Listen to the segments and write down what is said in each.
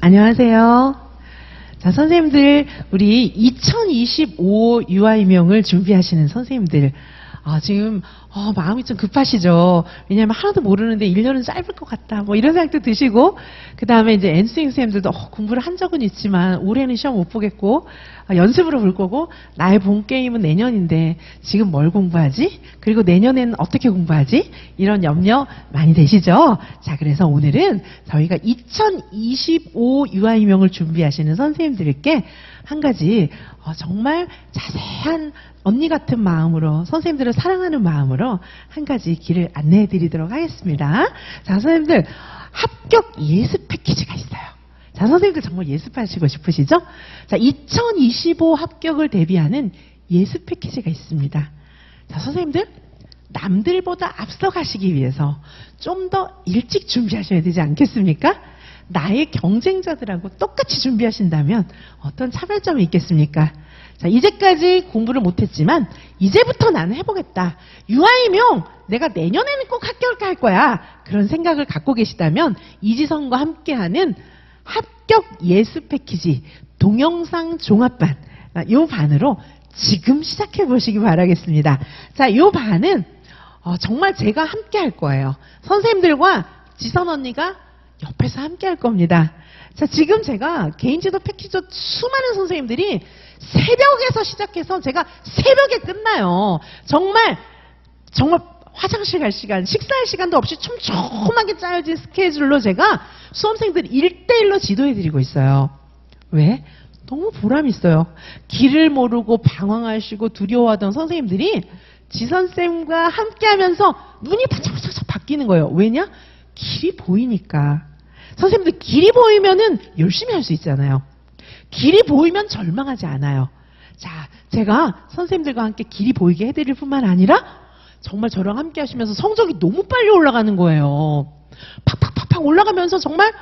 안녕하세요. 자, 선생님들, 우리 2025 유아임용을 준비하시는 선생님들, 아, 지금, 어, 마음이 좀 급하시죠? 왜냐면 하나도 모르는데 1년은 짧을 것 같다. 뭐 이런 생각도 드시고, 그 다음에 이제 엔스윙 선생님들도 어, 공부를 한 적은 있지만 올해는 시험 못 보겠고, 아, 연습으로 볼 거고, 나의 본 게임은 내년인데 지금 뭘 공부하지? 그리고 내년에는 어떻게 공부하지? 이런 염려 많이 되시죠? 자, 그래서 오늘은 저희가 2025 유아임용을 준비하시는 선생님들께 한 가지 어, 정말 자세한 언니 같은 마음으로 선생님들을 사랑하는 마음으로 한 가지 길을 안내해 드리도록 하겠습니다. 자, 선생님들 합격 예습 패키지가 있어요. 자, 선생님들 정말 예습하시고 싶으시죠? 자, 2025 합격을 대비하는 예습 패키지가 있습니다. 자, 선생님들 남들보다 앞서가시기 위해서 좀 더 일찍 준비하셔야 되지 않겠습니까? 나의 경쟁자들하고 똑같이 준비하신다면 어떤 차별점이 있겠습니까? 자, 이제까지 공부를 못했지만 이제부터 나는 해보겠다. 유아이명 내가 내년에는 꼭 합격할 거야. 그런 생각을 갖고 계시다면 이지선과 함께하는 합격 예습 패키지 동영상 종합반 아, 요 반으로 지금 시작해 보시기 바라겠습니다. 자, 요 반은 어, 정말 제가 함께 할 거예요. 선생님들과 지선 언니가 옆에서 함께 할 겁니다. 자, 지금 제가 개인 지도 패키지 수많은 선생님들이 새벽에서 시작해서 제가 새벽에 끝나요. 정말, 정말 화장실 갈 시간, 식사할 시간도 없이 촘촘하게 짜여진 스케줄로 제가 수험생들 1대1로 지도해드리고 있어요. 왜? 너무 보람 있어요. 길을 모르고 방황하시고 두려워하던 선생님들이 지선쌤과 함께 하면서 눈이 반짝반짝 바뀌는 거예요. 왜냐? 길이 보이니까. 선생님들 길이 보이면은 열심히 할 수 있잖아요. 길이 보이면 절망하지 않아요. 자, 제가 선생님들과 함께 길이 보이게 해드릴 뿐만 아니라 정말 저랑 함께 하시면서 성적이 너무 빨리 올라가는 거예요. 팍팍팍팍 올라가면서 정말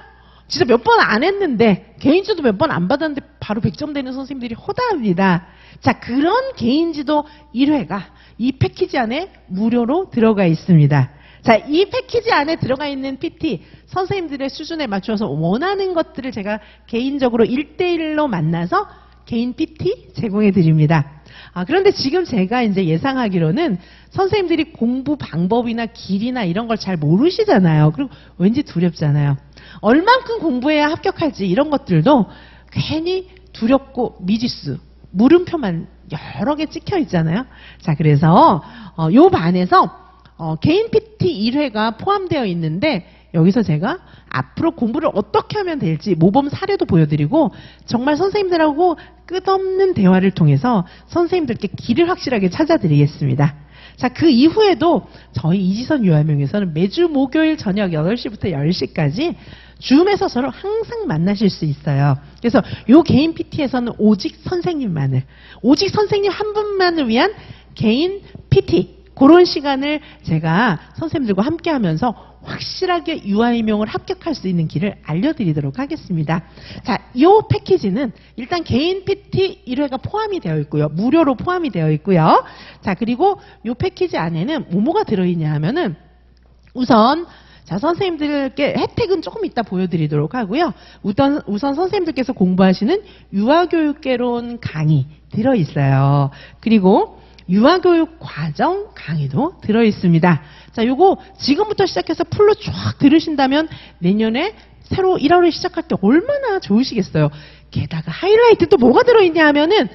진짜 몇 번 안 했는데 개인지도 몇 번 안 받았는데 바로 100점 되는 선생님들이 허다합니다. 자, 그런 개인지도 1회가 이 패키지 안에 무료로 들어가 있습니다. 자, 이 패키지 안에 들어가 있는 PT 선생님들의 수준에 맞춰서 원하는 것들을 제가 개인적으로 1대1로 만나서 개인 PT 제공해 드립니다. 아, 그런데 지금 제가 이제 예상하기로는 선생님들이 공부 방법이나 길이나 이런 걸 잘 모르시잖아요. 그리고 왠지 두렵잖아요. 얼만큼 공부해야 합격할지 이런 것들도 괜히 두렵고 미지수, 물음표만 여러 개 찍혀 있잖아요. 자, 그래서 어, 요 반에서 어, 개인 PT 1회가 포함되어 있는데 여기서 제가 앞으로 공부를 어떻게 하면 될지 모범 사례도 보여드리고 정말 선생님들하고 끝없는 대화를 통해서 선생님들께 길을 확실하게 찾아드리겠습니다. 자, 그 이후에도 저희 이지선 유아명에서는 매주 목요일 저녁 8시부터 10시까지 줌에서 저를 항상 만나실 수 있어요. 그래서 요 개인 PT에서는 오직 선생님만을, 오직 선생님 한 분만을 위한 개인 PT, 그런 시간을 제가 선생님들과 함께 하면서 확실하게 유아임용을 합격할 수 있는 길을 알려드리도록 하겠습니다. 자, 이 패키지는 일단 개인 PT 1회가 포함이 되어 있고요. 무료로 포함이 되어 있고요. 자, 그리고 이 패키지 안에는 뭐뭐가 들어있냐 하면은 우선 자, 선생님들께 혜택은 조금 이따 보여드리도록 하고요. 우선, 우선 선생님들께서 공부하시는 유아교육개론 강의 들어있어요. 그리고 유아교육 과정 강의도 들어 있습니다. 자, 요거 지금부터 시작해서 풀로 쫙 들으신다면 내년에 새로 1월에 시작할 때 얼마나 좋으시겠어요. 게다가 하이라이트 또 뭐가 들어있냐 하면은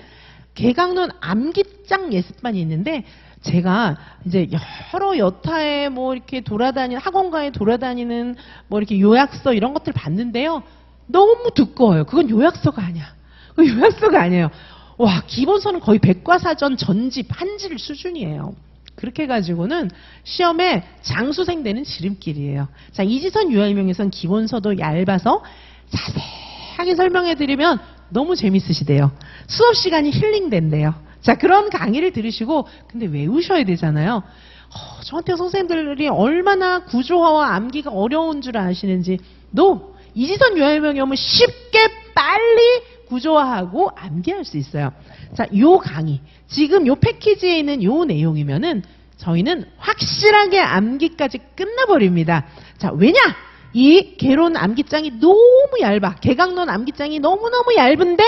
개강론 암기장 예습반이 있는데 제가 이제 여러 여타에 뭐 이렇게 돌아다니는 학원가에 돌아다니는 뭐 이렇게 요약서 이런 것들 봤는데요. 너무 두꺼워요. 그건 요약서가 아니야. 그건 요약서가 아니에요. 와, 기본서는 거의 백과사전 전집 한질 수준이에요. 그렇게 해가지고는 시험에 장수생 되는 지름길이에요. 자, 이지선 유아임용에선 기본서도 얇아서 자세하게 설명해드리면 너무 재밌으시대요. 수업 시간이 힐링된대요. 자, 그런 강의를 들으시고, 근데 외우셔야 되잖아요. 어, 저한테 선생님들이 얼마나 구조화와 암기가 어려운 줄 아시는지, 너 이지선 유아임용이 오면 쉽게 빨리 구조화하고 암기할 수 있어요. 자, 요 강의. 지금 요 패키지에 있는 요 내용이면은 저희는 확실하게 암기까지 끝나버립니다. 자, 왜냐? 이 개론 암기장이 너무 얇아. 개강론 암기장이 너무너무 얇은데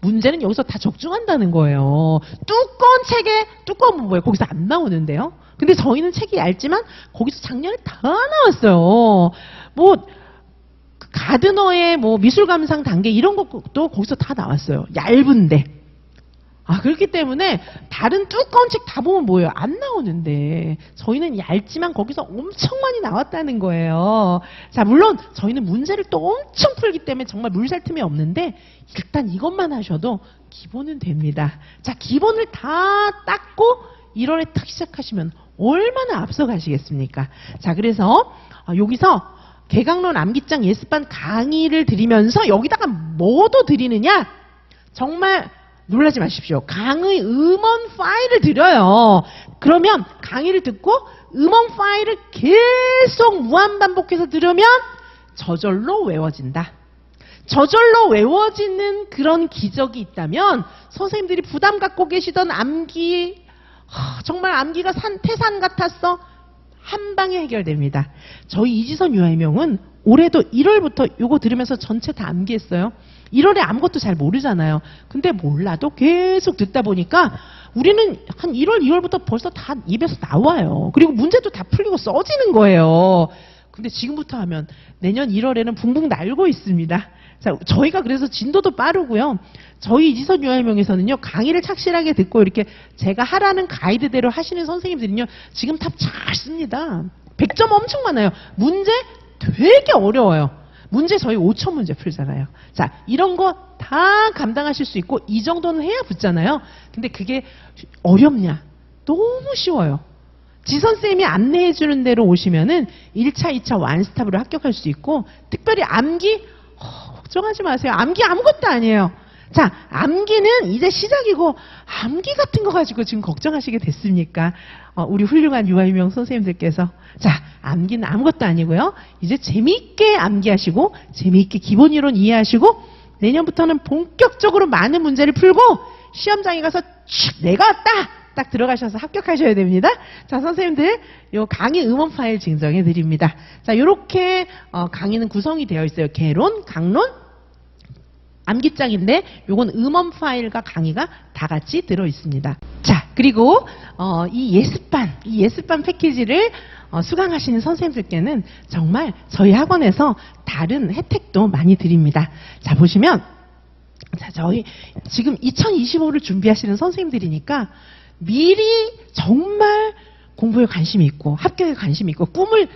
문제는 여기서 다 적중한다는 거예요. 두꺼운 책에 두꺼운 문뭐예요 거기서 안 나오는데요. 근데 저희는 책이 얇지만 거기서 작년에 다 나왔어요. 뭐 가드너의 뭐 미술 감상 단계 이런 것도 거기서 다 나왔어요. 얇은데. 아, 그렇기 때문에 다른 두꺼운 책 다 보면 뭐예요? 안 나오는데. 저희는 얇지만 거기서 엄청 많이 나왔다는 거예요. 자, 물론 저희는 문제를 또 엄청 풀기 때문에 정말 물살 틈이 없는데 일단 이것만 하셔도 기본은 됩니다. 자, 기본을 다 닦고 1월에 탁 시작하시면 얼마나 앞서가시겠습니까? 자, 그래서 어, 여기서 개강론 암기장 예습반 강의를 드리면서 여기다가 뭐도 드리느냐? 정말 놀라지 마십시오. 강의 음원 파일을 드려요. 그러면 강의를 듣고 음원 파일을 계속 무한반복해서 들으면 저절로 외워진다. 저절로 외워지는 그런 기적이 있다면 선생님들이 부담 갖고 계시던 암기 하, 정말 암기가 산, 태산 같았어. 한 방에 해결됩니다. 저희 이지선 유아이명은 올해도 1월부터 요거 들으면서 전체 다 암기했어요. 1월에 아무것도 잘 모르잖아요. 근데 몰라도 계속 듣다 보니까 우리는 한 1월, 2월부터 벌써 다 입에서 나와요. 그리고 문제도 다 풀리고 써지는 거예요. 근데 지금부터 하면 내년 1월에는 붕붕 날고 있습니다. 자, 저희가 그래서 진도도 빠르고요. 저희 이지선 유아명에서는요, 강의를 착실하게 듣고 이렇게 제가 하라는 가이드대로 하시는 선생님들은요, 지금 탑잘 씁니다. 100점 엄청 많아요. 문제 되게 어려워요. 문제 저희 5천 문제 풀잖아요. 자, 이런 거 다 감당하실 수 있고, 이 정도는 해야 붙잖아요. 근데 그게 어렵냐? 너무 쉬워요. 지선쌤이 안내해 주는 대로 오시면은 1차, 2차 완스탑으로 합격할 수 있고, 특별히 암기, 어, 걱정하지 마세요. 암기 아무것도 아니에요. 자, 암기는 이제 시작이고, 암기 같은 거 가지고 지금 걱정하시게 됐습니까? 어, 우리 훌륭한 유아유명 선생님들께서. 자, 암기는 아무것도 아니고요. 이제 재미있게 암기하시고, 재미있게 기본 이론 이해하시고, 내년부터는 본격적으로 많은 문제를 풀고, 시험장에 가서 쭉 내가 왔다! 딱 들어가셔서 합격하셔야 됩니다. 자, 선생님들, 요 강의 음원 파일 증정해 드립니다. 자, 요렇게 어, 강의는 구성이 되어 있어요. 개론, 강론, 암기장인데 요건 음원 파일과 강의가 다 같이 들어 있습니다. 자, 그리고 어, 이 예습반, 이 예습반 패키지를 어, 수강하시는 선생님들께는 정말 저희 학원에서 다른 혜택도 많이 드립니다. 자, 보시면 자, 저희 지금 2025를 준비하시는 선생님들이니까 미리 정말 공부에 관심이 있고 합격에 관심이 있고 꿈을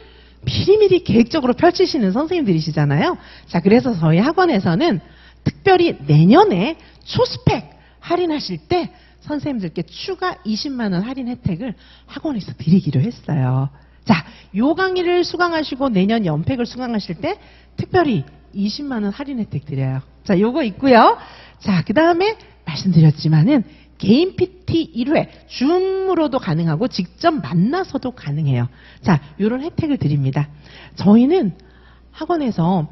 미리미리 계획적으로 펼치시는 선생님들이시잖아요. 자, 그래서 저희 학원에서는 특별히 내년에 초스펙 할인하실 때 선생님들께 추가 20만 원 할인 혜택을 학원에서 드리기로 했어요. 자, 요 강의를 수강하시고 내년 연팩을 수강하실 때 특별히 20만 원 할인 혜택 드려요. 자, 요거 있고요. 자, 그다음에 말씀드렸지만은 개인 PT 1회 줌으로도 가능하고 직접 만나서도 가능해요. 자, 요런 혜택을 드립니다. 저희는 학원에서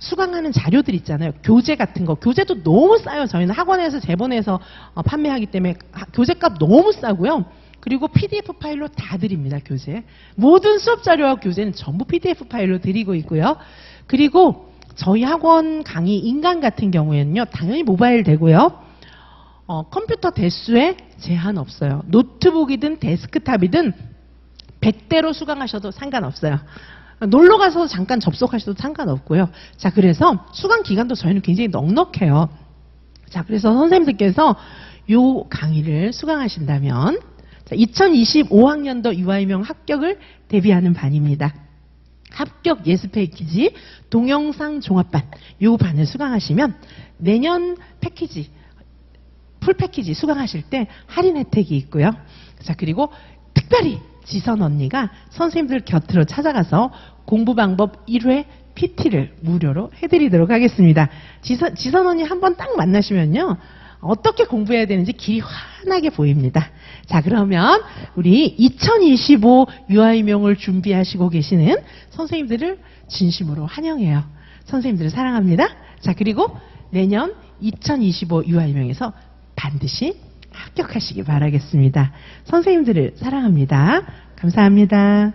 수강하는 자료들 있잖아요. 교재 같은 거. 교재도 너무 싸요. 저희는 학원에서 제본해서 어, 판매하기 때문에 하- 교재값 너무 싸고요. 그리고 PDF 파일로 다 드립니다. 교재. 모든 수업 자료와 교재는 전부 PDF 파일로 드리고 있고요. 그리고 저희 학원 강의 인강 같은 경우에는요. 당연히 모바일 되고요. 어, 컴퓨터 대수에 제한 없어요. 노트북이든 데스크탑이든 100대로 수강하셔도 상관없어요. 놀러 가서 잠깐 접속하셔도 상관없고요. 자, 그래서 수강 기간도 저희는 굉장히 넉넉해요. 자, 그래서 선생님들께서 요 강의를 수강하신다면 2025학년도 유아이명 합격을 대비하는 반입니다. 합격 예습 패키지 동영상 종합반 요 반을 수강하시면 내년 패키지 풀 패키지 수강하실 때 할인 혜택이 있고요. 자, 그리고 특별히 지선 언니가 선생님들 곁으로 찾아가서 공부 방법 1회 PT를 무료로 해드리도록 하겠습니다. 지선, 지선 언니 한 번 딱 만나시면요. 어떻게 공부해야 되는지 길이 환하게 보입니다. 자, 그러면 우리 2025 유아이명을 준비하시고 계시는 선생님들을 진심으로 환영해요. 선생님들을 사랑합니다. 자, 그리고 내년 2025 유아이명에서 반드시 합격하시기 바라겠습니다. 선생님들을 사랑합니다. 감사합니다.